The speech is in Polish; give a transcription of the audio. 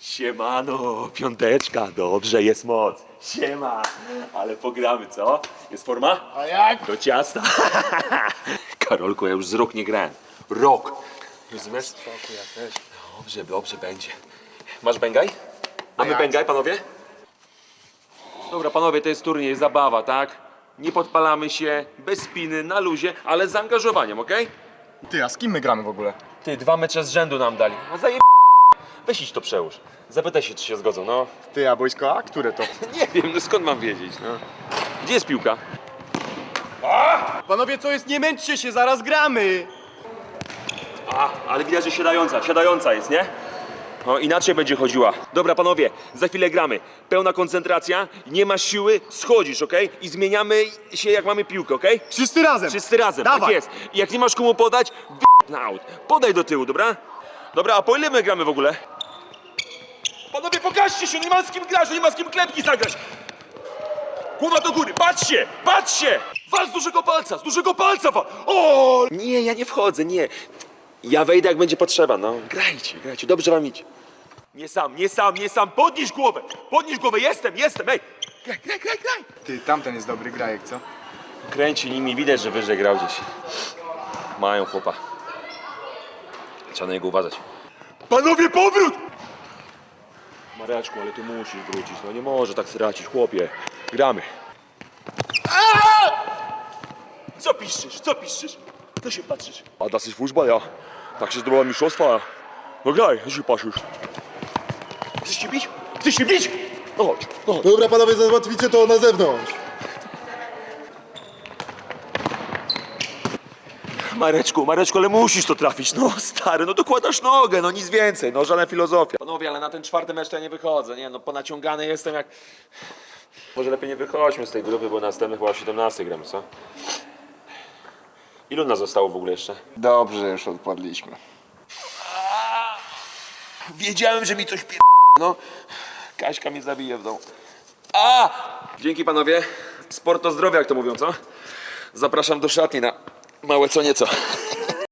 Siemano, piąteczka, dobrze, jest moc. Siema, ale pogramy, co? Jest forma? A jak? Do ciasta. Karolku, ja już z rok nie grałem. Rok. Rozumiesz? ja też. Dobrze, dobrze będzie. Masz bengaj? Mamy bengaj, panowie? Dobra, panowie, to jest turniej, zabawa, tak? Nie podpalamy się, bez spiny, na luzie, ale z zaangażowaniem, okej? Ty, a z kim my gramy w ogóle? Ty, dwa mecze z rzędu nam dali. No zaje... Weź idź to przełóż. Zapytaj się, czy się zgodzą, no. Ty, a boisko A? Które to? Nie wiem, no skąd mam wiedzieć, no. Gdzie jest piłka? Panowie, co jest? Nie męczcie się, zaraz gramy! A, ale widać, że siadająca, siadająca jest, nie? No, inaczej będzie chodziła. Dobra, panowie, za chwilę gramy. Pełna koncentracja, nie ma siły, schodzisz, okej? I zmieniamy się, jak mamy piłkę, okej? Wszyscy razem! Wszyscy razem, tak Dawaj. jest. I jak nie masz komu podać, w- na aut. Podaj do tyłu, dobra? Dobra, a po ile my gramy w ogóle? Panowie, pokażcie się, nie ma z kim grać, nie ma z kim klepki zagrać. Głowa do góry, patrzcie, patrzcie! Wal z dużego palca, z dużego palca wal! O! Nie, ja nie wchodzę, nie. Ja wejdę jak będzie potrzeba, no. Grajcie, grajcie, dobrze wam idzie. Nie sam, nie sam, nie sam, podnieś głowę, podnieś głowę, jestem, jestem, ej! Graj, graj, graj, graj! Ty, tamten jest dobry grajek, co? Kręci nimi, widać, że wyżej grał gdzieś. Mają chłopa. Trzeba na niego uważać. Panowie, powrót! Mareczku, ale ty musisz wrócić, no nie może tak stracić, chłopie. Gramy. Co piszczysz, co piszczysz? Co się patrzysz? A das Fußball, ja. Tak się zdobyła mistrzostwa. No graj, co się patrzysz? Chcesz się bić? Chcesz się bić? No chodź, no chodź. Dobra, panowie, załatwicie to na zewnątrz. Mareczku, Mareczku, ale musisz to trafić, no stary, no dokładasz nogę, no nic więcej, no żadna filozofia. Panowie, ale na ten czwarty mecz to ja nie wychodzę, nie, no ponaciągany jestem jak... Może lepiej nie wychodźmy z tej grupy, bo następny chyba o 17 gramy, co? Ilu nas zostało w ogóle jeszcze? Dobrze, już odpadliśmy. Wiedziałem, że mi coś pier... no. Kaśka mnie zabije w domu. A! Dzięki panowie. Sport to zdrowie, jak to mówią, co? Zapraszam do szatni na małe co nieco.